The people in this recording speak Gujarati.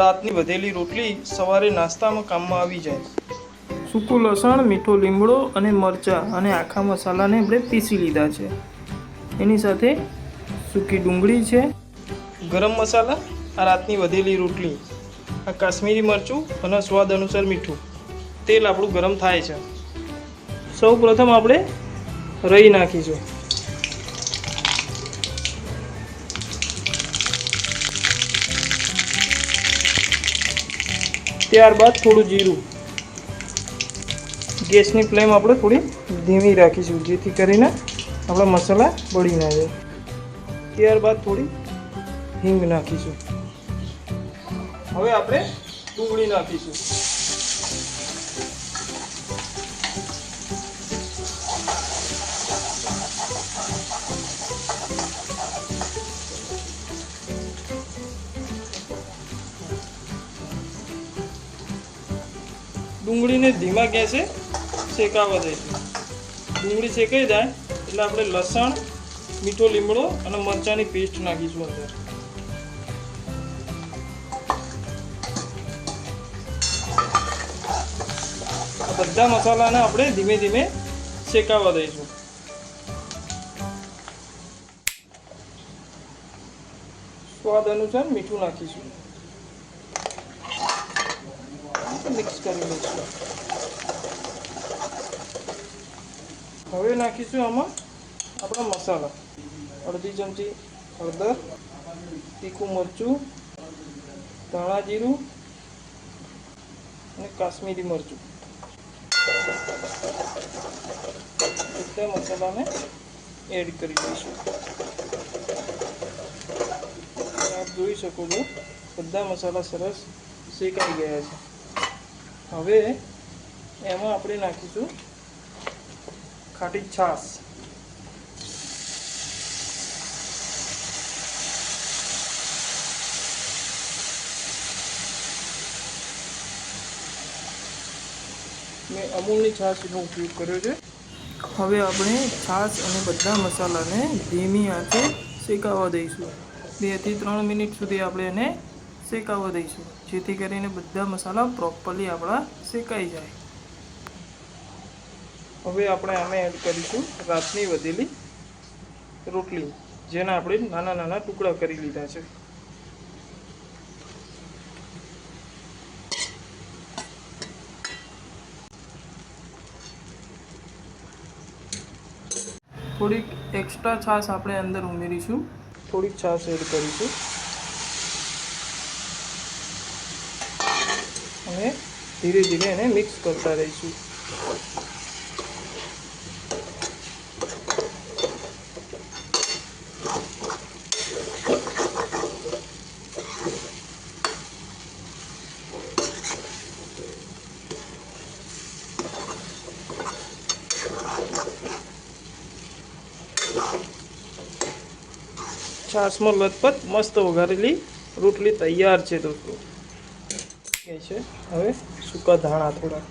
રાતની વધેલી રોટલી સવારે નાસ્તામાં કામમાં આવી જાય. સૂકું લસણ મીઠો લીમડો અને મરચાં અને આખા મસાલાને આપણે પીસી લીધા છે. એની સાથે સૂકી ડુંગળી છે. ગરમ મસાલા આ રાતની વધેલી રોટલી આ કાશ્મીરી મરચું અને સ્વાદ અનુસાર મીઠું. તેલ આપણું ગરમ થાય છે. સૌ પ્રથમ આપણે રહી નાખીશું. ત્યારબાદ થોડું જીરું. ગેસની ફ્લેમ આપણે થોડી ધીમી રાખીશું, જેથી કરીને આપણા મસાલા બળી ના જાય. ત્યારબાદ થોડી હિંગ નાખીશું. હવે આપણે ડુંગળી નાખીશું. ડુંગળીને ધીમા ગેસે શેકાવા દઈશું ડુંગળી શેકાઈ જાય એટલે આપણે લસણ, મીઠો લીમડો અને મરચાંની પેસ્ટ નાખીશું અંદર. બધા મસાલાને આપણે ધીમે ધીમે શેકાવા દઈશું. સ્વાદ અનુસાર મીઠું નાખીશું. મિક્સ કરી લઈશું હવે નાખીશું આમાં આપણા મસાલા. અડધી ચમચી હળદર, તીખું મરચું, ધાણા જીરું અને કાશ્મીરી મરચું. બધા મસાલાને એડ કરી દઈશું. આપ જોઈ શકો છો, બધા મસાલા સરસ શેકાઈ ગયા છે. હવે એમાં આપણે નાખીશું ખાટી છાશ. મેં અમૂલની છાશનો ઉપયોગ કર્યો છે. હવે આપણે છાશ અને બધા મસાલાને ધીમી આંચે શેકાવા દઈશું. બેથી ત્રણ મિનિટ સુધી આપણે એને શેકાવા દઈશું જેથી કરીને બધા મસાલા પ્રોપરલી આપણા શેકાઈ જાય. હવે આપણે આમે એડ કરીશું રાતની વધેલી રોટલી જેના આપણે નાના નાના ટુકડા કરી લીધા છે. થોડીક એક્સ્ટ્રા છાશ આપણે અંદર ઉમેરીશું. થોડીક છાશ એડ કરીશું. અને ધીરે ધીરે એને મિક્સ કરતા રહીશું. છાશમાં લથપથ મસ્ત વઘારેલી રોટલી તૈયાર છે દોસ્તો. એ છે હવે સૂકા ધાણા થોડા.